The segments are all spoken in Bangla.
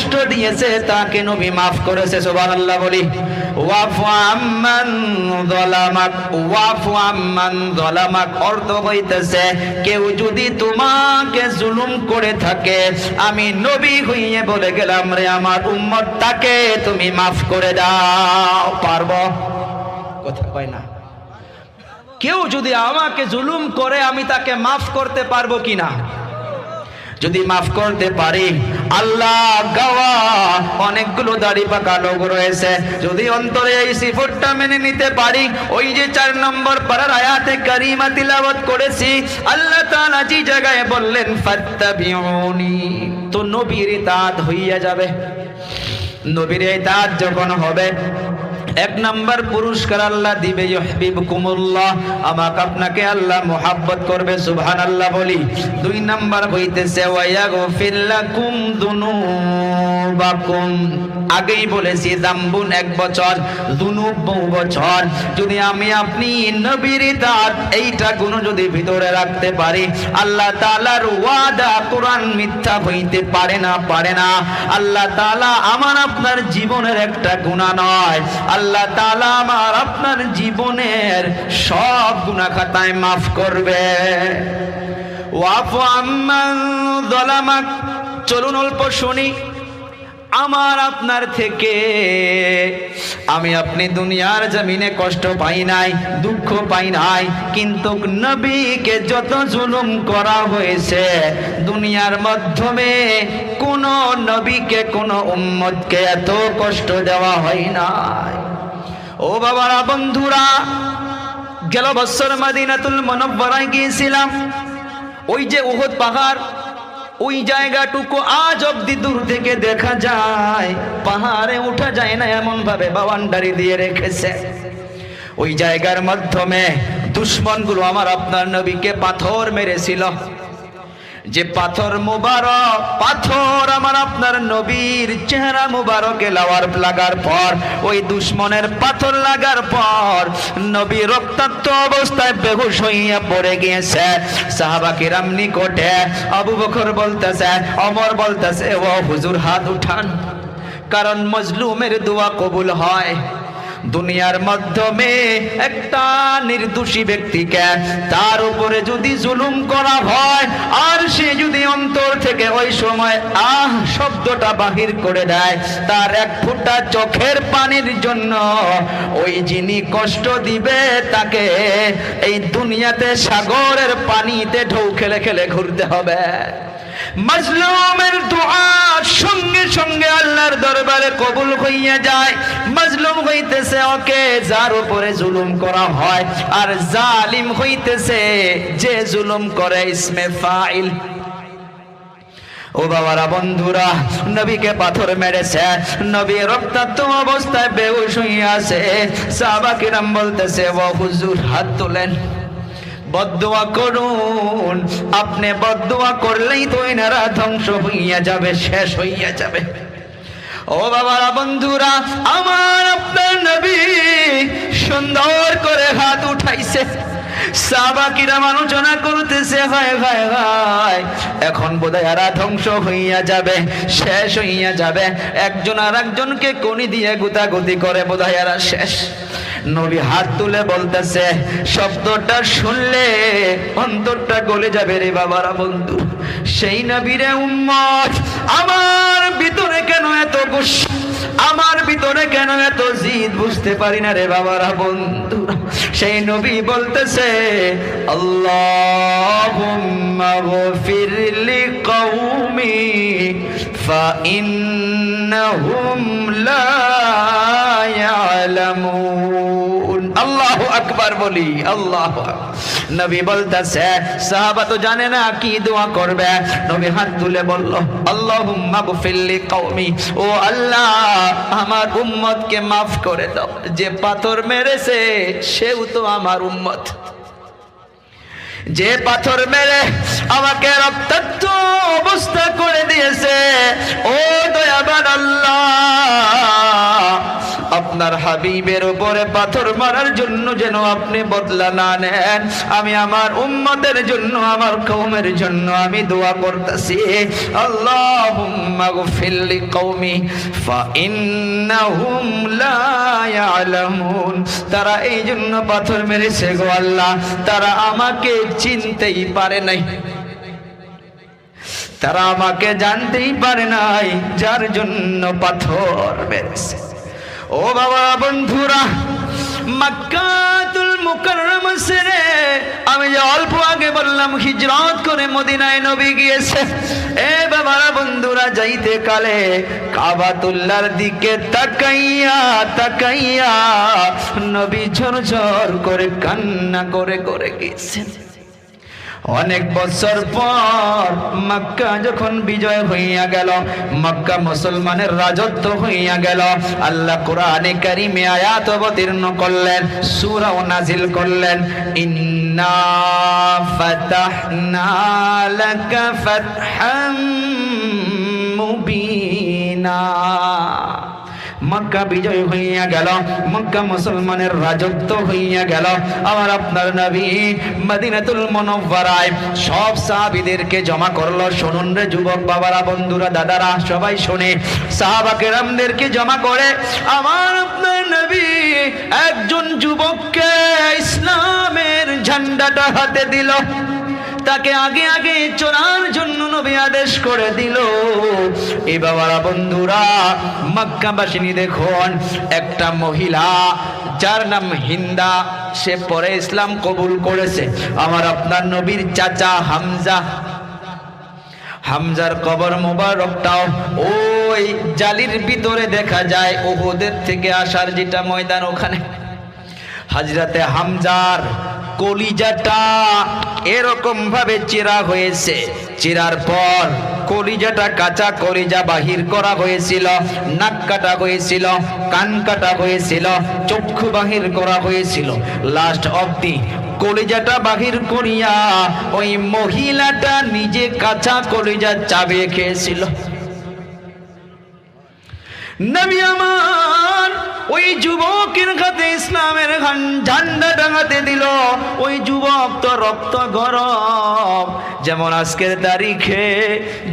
কষ্ট দিয়েছে, তাকে নবী মাফ করেছে, সুবহানাল্লাহ বলি। ওয়াফু আম্মান ওয়াফু আম্মান অর্থ হইতেছে, কেউ যদি তোমাকে জুলুম করে থাকে, আমি নবী হইয়ে বলে গেলাম রে, আমার উম্মত তাকে তুমি মাফ করে দাও। পারব? কথা কয় না। কেউ যদি আমাকে জুলুম করে, আমি তাকে মাফ করতে পারব কিনা? যদি মাফ করতে পারি, আল্লাহ গাওয়া অনেকগুলো দাড়ি পাকা লোক রয়েছে। যদি অন্তরে এই সিফতটা মেনে নিতে পারি, ওই যে চার নম্বর পাড়ার আয়াতে কারিমা তিলাওয়াত করেছি, আল্লাহ তাআলা যে জায়গায় বললেন, ফাত্তাবিউনি। তো নবীর তাত হইয়া যাবে। নবীর এই তাত যখন হবে এক নাম্বার পুরস্কার আল্লাহ দিবে ইউহিবকুমুল্লাহ আমাকে আপনাকে আল্লাহ মোহাব্বত করবে, সুবহানাল্লাহ বলি। দুই নাম্বার হইতেছে আগেই বলেছি, দাম্বুন এক বছর, দুনুব বহু বছর। যদি আমি আপনি নবীর দাঁত, এইটা গুণ যদি ভিতরে রাখতে পারি, আল্লাহ তাআলার ওয়াদা কোরআন মিথ্যা হইতে পারে না পারে না। আল্লাহ তাআলা আমার আপনার জীবনের একটা গুণা নয়। আল্লাহ তাআলা আমার আপনার জীবনের সব গুনাহ খাতায় মাফ করবে। চলুন অল্প শুনি। আমার আপনার থেকে আমি আপনি দুনিয়ার জমিনে কষ্ট পাই নাই, দুঃখ পাই নাই, কিন্তু নবীকে যত জুলুম করা হয়েছে, দুনিয়ার মাধ্যমে কোন নবীকে, কোন উম্মতকে এত কষ্ট দেওয়া হয় নাই। ও বাবারা, বন্ধুরা, গেল বছর মাদিনাতুল মনব্বরায় গিয়েছিলাম। ওই যে উহুদ পাহাড়, ওই জায়গাটুকু আজ অব্দি দূর থেকে দেখা যায়। পাহাড়ে উঠা যায় না এমন ভাবে বাউন্ডারি দিয়ে রেখেছে। ওই জায়গার মাধ্যমে দুশ্মনগুলো আমার আপনার নবীকে পাথর মেরেছিল। যে পাথর মুবারক, পাথর আমার আপনার নবীর চেহারা মুবারকে লাওয়ার লাগার পর, ওই দুশ্মনের পাথর লাগার পর, নবী রক্তাক্ত অবস্থায় বেহুশ হইয়া পড়ে গিয়েছে। সাহাবা কিরাম নিকটে আবু বকর বলতেছে, অমর বলতেছে, ও হুজুর, হাত উঠান, কারণ মজলুমের দোয়া কবুল হয়। দুনিয়ার মাধ্যমে একটা নির্দোষী ব্যক্তিকে তার উপরে যদি জুলুম করা হয়, আর সে যদি অন্তর থেকে ওই সময় আহ শব্দটা বাহির করে দেয়, তার এক ফুটা চোখের পানির জন্য ওই যিনি কষ্ট দিবে তাকে এই দুনিয়াতে সাগরের পানিতে ঢৌ খেলে খেলে ঘুরতে হবে। মাজলুমের দোয়া সঙ্গে সঙ্গে আল্লাহর দরবারে কবুল হইয়া যায়। মাজলুম হইতেছে ওকে যার উপরে জুলুম করা হয়, আর জালিম হইতেছে যে জুলুম করে ইসমে ফাইল। ও বাবারা, বন্ধুরা, নবীকে পাথর মেরেছে নবী রক্তাক্ত অবস্থায় বেহুশ হইয়া আছে। সাহাবা কিরাম বলতেছে, ও হুজুর, হাত তোলেন। বদুয়া করুন। আপনি বদুয়া করলেই তো এনারা ধ্বংস হইয়া যাবে, শেষ হইয়া যাবে। ও বাবারা, বন্ধুরা, আমার আপনার নবী সুন্দর করে হাত উঠাইছে। আলোচনা করতেছে, হয় এখন বোধহয় ধ্বংস হইয়া যাবে, শেষ হইয়া যাবে। একজন আর একজনকে কনি দিয়ে গুতাগুতি করে, বোধহয় শেষ। নবী হাত তুলে বলতেছে, শব্দটা শুনলে অন্তরটা গলে যাবে রে বাবারা বন্ধু। সেই নবীরে উম্মত, আমার ভিতরে কেন এত গুসা? আমার ভিতরে কেন এত জিদ বুঝতে পারি না রে বাবারা বন্ধু সেই নবী বলতেছে, আল্লাহুম্মা গফির লিকাউমি ফাইন্নাহুম লা ইয়ালামুন। আল্লাহু আকবার বলি, আল্লাহ নবী বলতেছে, সাহাবা তো জানে না কি দোয়া করবে। নবী হাত তুলে বলল, আল্লাহুম্মা গফির লিকাউমি ও আল্লাহ, আমার উম্মতকে মাফ করে দাও। যে পাথর মেরেছে, সেও তো আমার উম্মত। যে পাথর মেরে আমাকে রক্তাক্ত অবস্থা করে দিয়েছে, ও দয়াবান আল্লাহ আপনার হাবিবের উপরে পাথর মারার জন্য যেন আপনি বদলা না নেন। আমি আমার উম্মতের জন্য, আমার কৌমের জন্য আমি দোয়া করতেছি। গফির লিকৌমি ফাইন্নাহুম তারা এই জন্য পাথর মেরেছে গো আল্লাহ, তারা আমাকে চিনতেই পারে নাই। তারা আমাকে জানতেই পারে নাই, যার জন্য পাথর মেরেছে। ও বাবা বন্ধুরা, মক্কাতুল মুকাররম সেরে আমি যে অল্প আগে বললাম, হিজরত করে মদিনায় নবী গিয়েছে। এ বাবারা বন্ধুরা, যাইতে কালে কাবাতুল্লার দিকে তাকাইয়া তাকাইয়া নবী ঝরঝর করে কান্না করে করে গিয়েছেন অনেক বছর পর মক্কা যখন বিজয় হইয়া গেল, মক্কা মুসলমানের রাজত্ব হইয়া গেল, আল্লাহ কোরআনে কারিমে আয়াত অবতীর্ণ করলেন সূরা নাজিল করলেন, ইন্না ফাতাহনা লাকা ফাতহাম মুবিনা। মক্কা বিজয় হইয়া গেল। মক্কা মুসলমানের রাজত্ব হইয়া গেল। আমার আপনার নবী মদিনাতুল মনব্বরায় সব সাহাবীদেরকে জমা করল। শুনুন রে যুবক বাবারা, বন্ধুরা, দাদারা, সবাই শুনে। সাহাবা কেরামদেরকে জমা করে আমার আপনার নবী একজন যুবককে ইসলামের ঝান্ডাটা হাতে দিল। তাকে আগে আগে চড়ার জন্য নবী আদেশ করে দিল। এ বাবারা, বন্ধুরা, মক্কাবাসিনী দেখুন, একটা মহিলা, যার নাম হিন্দা, সে পরে ইসলাম কবুল করেছে। আমার আপনার নবীর চাচা হামজা। হামজার কবর মোবারকটাও ওই জালির ভিতরে দেখা যায় ওহুদের থেকে আসার যেটা ময়দান ওখানে। হাজরাতে হামজার কলিজাটা এরকম ভাবে চেরা হয়েছে। চেরার পর কলিজাটা কাঁচা কলিজা বাহির করা হয়েছিল, নাক কাটা হয়েছিল, কান কাটা হয়েছিল, চক্ষু বাহির করা হয়েছিল। লাস্ট অব্দি কলিজাটা বাহির করিয়া ওই মহিলাটা নিজে কাঁচা কলিজা চাবিয়ে খেয়েছিল। নবী আমার ওই যুবকের হাতে ইসলামের ঝান্ডা টাঙাতে দিল। ওই যুবক তো রক্ত গরম। যেমন আজকের তারিখে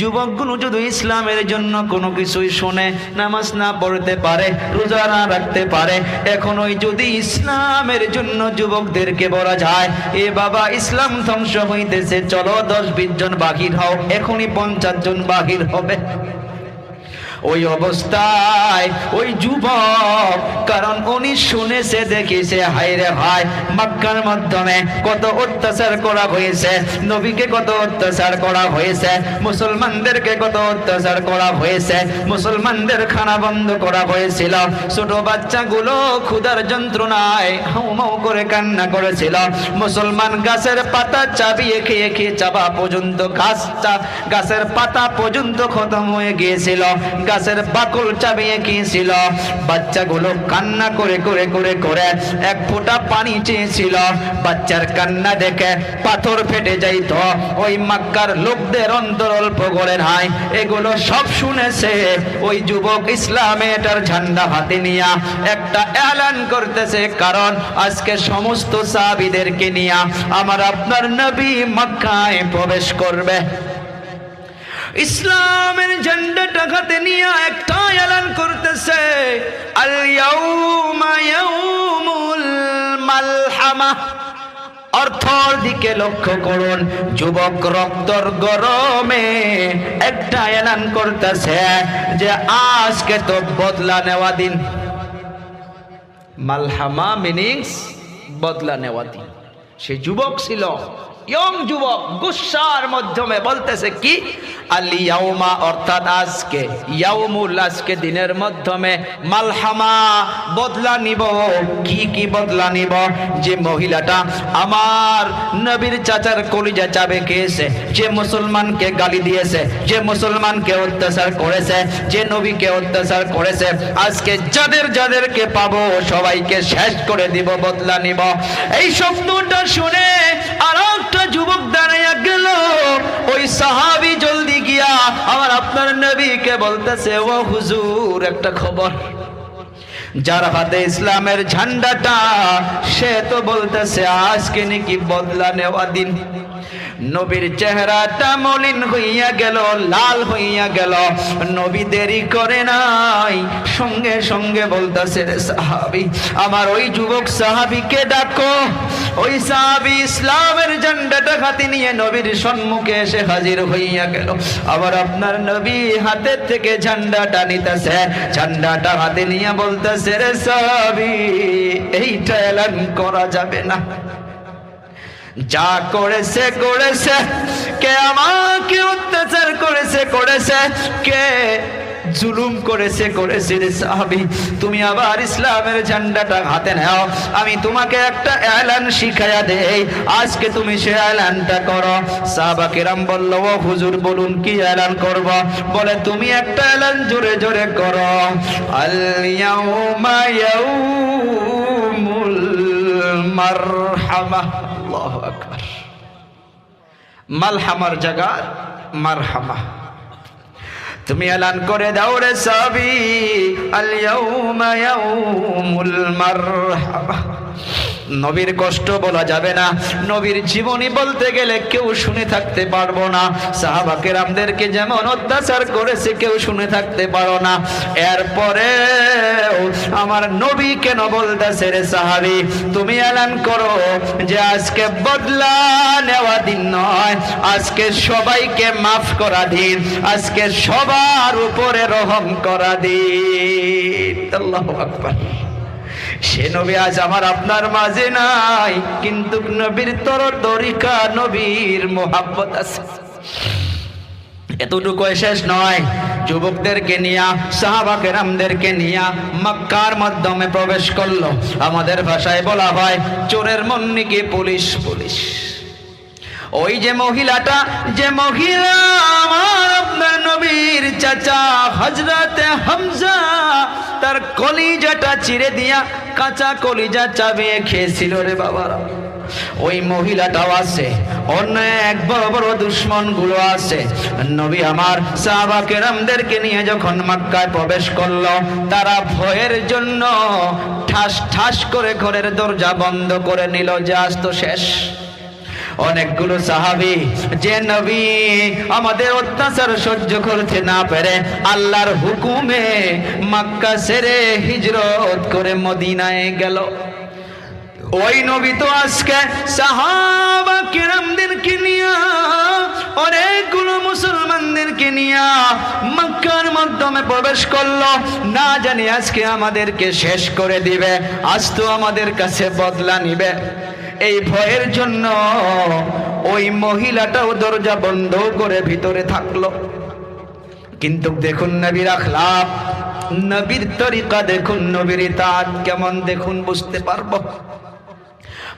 যুবকগুলো যদি ইসলামের জন্য কোনো কিছুই শোনে, নামাজ না পড়তে পারে, রোজা না রাখতে পারে এখন ওই যদি ইসলামের জন্য যুবকদেরকে বলা যায়, এ বাবা, ইসলাম ধ্বংস হইতেছে, চলো দশ বিশ জন বাহির হও, এখনই পঞ্চাশ জন বাহির হবে। ওই অবস্থায় ওই যুবক, কারণ উনি শুনেছে, দেখেছে হাইরে ভাই, মক্কার মাধ্যমে কত অত্যাচার করা হয়েছে, নবীকে কত অত্যাচার করা হয়েছে, মুসলমানদেরকে কত অত্যাচার করা হয়েছে, মুসলমানদের খানা বন্ধ করা হয়েছিল, ছোট বাচ্চাগুলো ক্ষুধার যন্ত্রণায় হাউমাউ করে কান্না করেছিল, মুসলমান গাছের পাতা চাবিয়ে খেয়ে খেয়ে চাবা পর্যন্ত গাছ চা- গাছের পাতা পর্যন্ত খতম হয়ে গিয়েছিল গাছের বাকল চাবিয়ে গিয়েছিল বাচ্চাগুলো কান্না করে করে করে করে এক ফোঁটা পানি চেয়েছিল। বাচ্চার কান্না দেখে পাথর ফেটে যাইত। ওই মাক্কার লোকদের অন্তর অল্প করে নাই এগুলো সব শুনেছে। ওই যুবক ইসলামে এটার ঝান্ডা হাতে নিয়া একটা এলান করতেছে, কারণ আজকে সমস্ত সাহাবীদেরকে নিয়া আমার আপনার নবী মক্কায় প্রবেশ করবে। ইসলামের ঝান্ডাটা হাতে নিয়ে একটা এলান করতেছে অর্থর দিকে লক্ষ্য করুন, যুবক রক্তর গরমে একটা এলান করতেছে যে আজকে তো বদলা নেওয়া দিন। মালহামা মিনিংস বদলা নেওয়া দিন। সে যুবক ছিল ইয়ং যুবক গুসার মাধ্যমে বলতেছে কি? আলি ইয়াউমা অর্থাৎ আজকে, ইয়াউমুল, আজকে দিনের মাধ্যমে মালহামা, বদলা নিব। কি কি বদলা নিব? যে মহিলাটা আমার নবীর চাচার কলিজা চাবে খেয়েছে, যে মুসলমানকে গালি দিয়েছে, যে মুসলমানকে অত্যাচার করেছে, যে নবীকে অত্যাচার করেছে, আজকে যাদের, যাদেরকে পাবো সবাইকে শেষ করে দিব, বদলা নিব। এই শব্দটা শুনে আর যুবক দাঁড়াইয়া গেল। ওই সাহাবি জলদি গিয়া আমার আপনার নবীকে বলতেছে, ও হুজুর, একটা খবর। যার হাতে ইসলামের ঝান্ডাটা, সে তো বলতেছে, আজকে নাকি বদলা নেওয়া দিন। নবীর চেহারাটা মলিন হইয়া গেল, লাল হইয়া গেল। নবী দেরি করে নাই, সঙ্গে সঙ্গে বলতেছে, রে সাহাবি, আমার ওই যুবক সাহাবিকে ডাকো। ওই সাহাবি ইসলামের ঝান্ডাটা হাতে নিয়ে নবীর সম্মুখে এসে হাজির হইয়া গেল। আবার আপনার নবী হাতের থেকে ঝান্ডাটা নিতেছে, ঝান্ডাটা হাতে নিয়ে বলতেছে, রে সাহাবি, এইটা এলান করা যাবে না। যা করেছে করেছে। কে আমাকে অত্যাচার করেছে করেছে। কে জুলুম করেছে করেছে রে সাহাবি। তুমি আবার ইসলামের ঝান্ডাটা হাতে নাও। আমি তোমাকে একটা এলান শিখাইয়া দেই। আজকে তুমি সে এলানটা করো। সাহাবা কিরাম বলল, ও হুজুর, বলুন কি এলান করব? বলে, তুমি একটা এলান জোরে জোরে করো। আল ইয়াউমা ইয়াউমুল মারহামা। আল্লাহু মালহামার জায়গা, মারহামা। তুমি এলান করে দাও রে সাবি নবীর কষ্ট বলা যাবে না। নবীর জীবনী বলতে গেলে কেউ শুনে থাকতে পারব না। সাহাবা কেরামদেরকে যেমন অত্যাচার করেছে, কেউ শুনে থাকতে পারো না। এরপরে আমার নবী কেন বলতেছে রে সাহাবি? তুমি এলান করো যে আজকে বদলা নেওয়া দিন নয়, আজকে সবাইকে মাফ করা দিন, আজকে সবার উপরে রহম করা দিন। আকবার। সে নবী আজ আমার আপনার মাঝে নাই, কিন্তু নবীর তর তরিকা নবীর মোহাব্বত আছে। এতটুকু শেষ নয়। যুবকদেরকে নিয়া সাহাবা কেরামদেরকে নিয়া মক্কার মাধ্যমে প্রবেশ করল। আমাদের ভাষায় বলা হয়, চোরের মন্নিকে পুলিশ পুলিশ? ওই যে মহিলাটা, যে মহিলা আমার আপনার নবীর চাচা হজরতে হামজা, তার কলিজাটা চিরে দিয়া কাঁচা কলিজা চাবিয়ে খেয়েছিল রে বাবারা। ওই মহিলাটাও আছে। অনেক বড় বড় দুশ্মনগুলো আছে। নবী আমার সাহাবা কেরামদেরকে নিয়ে যখন মক্কায় প্রবেশ করল, তারা ভয়ের জন্য ঠাস ঠাস করে ঘরের দরজা বন্ধ করে নিল, যে আজ তো শেষ। অনেকগুলো সাহাবি, যে নবী আমাদের অত্যাচার সহ্য করতে না পেরে আল্লাহর হুকুমে মক্কা সেরে হিজরত করে মদিনায় গেল। ওই নবী তো আজকে সাহাবা কিরামদেরকে নিয়ে, অনেকগুলো মুসলমানদেরকে নিয়ে মক্কার মাধ্যমে প্রবেশ করল। না জানি আজকে আমাদেরকে শেষ করে দিবে, আজ তো আমাদের কাছে বদলা নিবে। এই ভয়ের জন্য ওই মহিলাটাও দরজা বন্ধ করে ভিতরে থাকল। কিন্তু দেখুন নবীর আখলাপ, নবীর তরিকা দেখুন, নবীর ইতাত কেমন দেখুন বুঝতে পারব?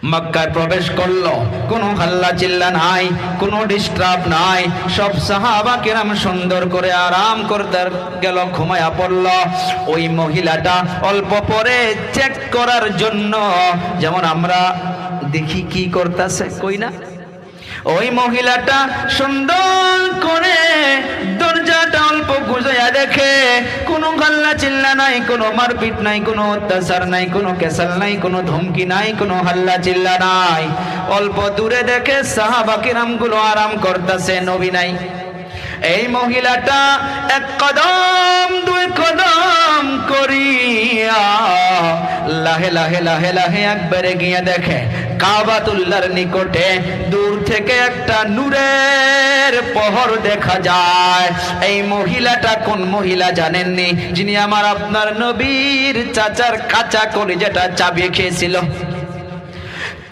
মক্কায় প্রবেশ করল। কোনো হাল্লা চিল্লা নাই, কোনো ডিস্টার্ব নাই। সব সাহাবা কিরাম সুন্দর করে আরাম করতে গেল, ঘুমায়া পড়ল। ওই মহিলাটা অল্প পরে চেক করার জন্য, যেমন আমরা দেখি কি করতেছে, কই না? ওই মহিলাটা সুন্দর করে দরজাটা অল্প গুজাইয়া দেখে, কোনো গাল্লা চিল্লা নাই, কোনো মারপিট নাই, কোনো অত্যাচার নাই, কোনো কেসাল নাই, কোনো ধমকি নাই, কোনো হাল্লা চিল্লা নাই। অল্প দূরে দেখে সাহাবা কিরামগুলো আরাম করতেছে, নবী নাই। এই মহিলাটা এক কদম, দুই কদম করিয়া লাহে লাহে লাহে লাহে একবারে গিয়ে দেখে কাবাতুল্লার নিকটে দূর থেকে একটা নূরের পহর দেখা যায়। এই মহিলাটা কোন মহিলা জানেননি? যিনি আমার আপনার নবীর চাচার কাঁচা করে যেটা চাবিয়ে খেয়েছিল।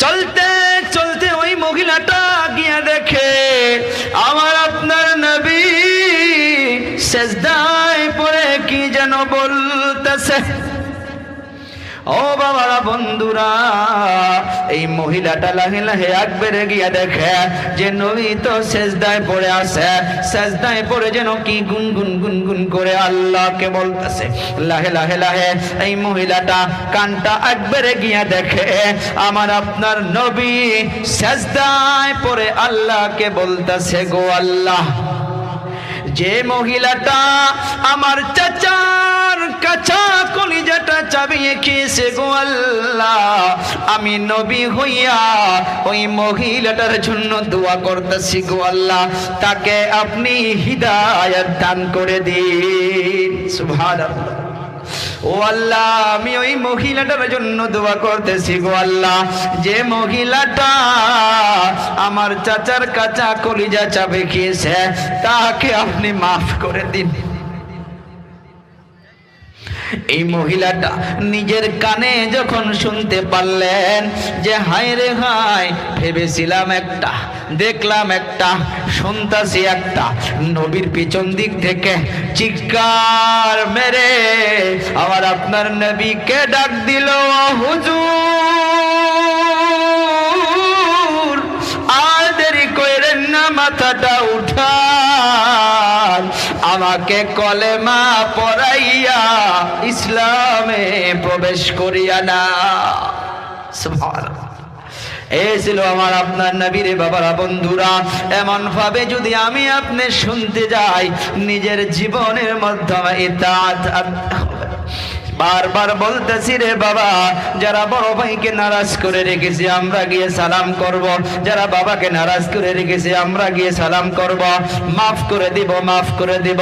চলতে চলতে ওই মহিলাটা গিয়ে দেখে, আমার আপনার নবী শেষদায় পরে কি যেন বলতেছে? ও বাবারা বন্ধুরা, এই মহিলাটা লাহে লাহে একবারে গিয়া দেখে, যে নবী তো শেষদায় পড়ে আছে শেষদায় পড়ে যেন কি গুন গুন গুন গুন করে আল্লাহকে বলতেছে। লাহে লাহে লাহে এই মহিলাটা কানটা একবারে গিয়া দেখে, আমার আপনার নবী শেষদায় পড়ে আল্লাহকে বলতেছে গো আল্লাহ। যে মহিলাটা আমার চাচার কাছা কলিজাটা চাবিয়ে খেয়েছে গো আল্লাহ। আমি নবী হইয়া ওই মহিলাটার জন্য দোয়া করতেছি গো আল্লাহ। তাকে আপনি হৃদায়ত দান করে দিন। সুবহানাল্লাহ। ও আল্লাহ, আমি ওই মহিলাটার জন্য দোয়া করতেছি গো আল্লাহ। যে মহিলাটা আমার চাচার কাঁচা কলিজা চাপে খেয়েছে, তাকে আপনি মাফ করে দিন। এই মহিলাটা নিজের কানে যখন শুনতে পারলেন যে হায় রে হায়, ভেবেছিলাম একটা, দেখলাম একটা, শুনতাছি একটা, নবীর পিছন দিক থেকে চিৎকার মেরে আবার আপনার নবীকে ডাক দিল হুজুর, আর দেরি কইরেন না, মাথাটা উঠান। আমাকে কলেমা পড়াইয়া ইসলামে প্রবেশ করিয়া না এসেছিল আমার আপনার নবীরে, বাবারা, বন্ধুরা এমন ভাবে যদি আমি আপনি শুনতে যাই, নিজের জীবনের মাধ্যমে হবে। বারবার বলতেছি রে বাবা, যারা বড় ভাইকে নারাজ করে রেখেছি, আমরা গিয়ে সালাম করব। যারা বাবাকে নারাজ করে রেখেছি, আমরা গিয়ে সালাম করব। মাফ করে দিব, মাফ করে দিব।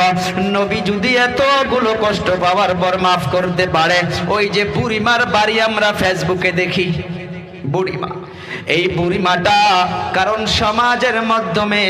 নবী যদি এতগুলো কষ্ট পাওয়ার পর মাফ করতে পারে, ওই যে বুড়িমার বাড়ি আমরা ফেসবুকে দেখি। বুড়িমা, এই বুড়িমাটা কারণ সমাজের মাধ্যমে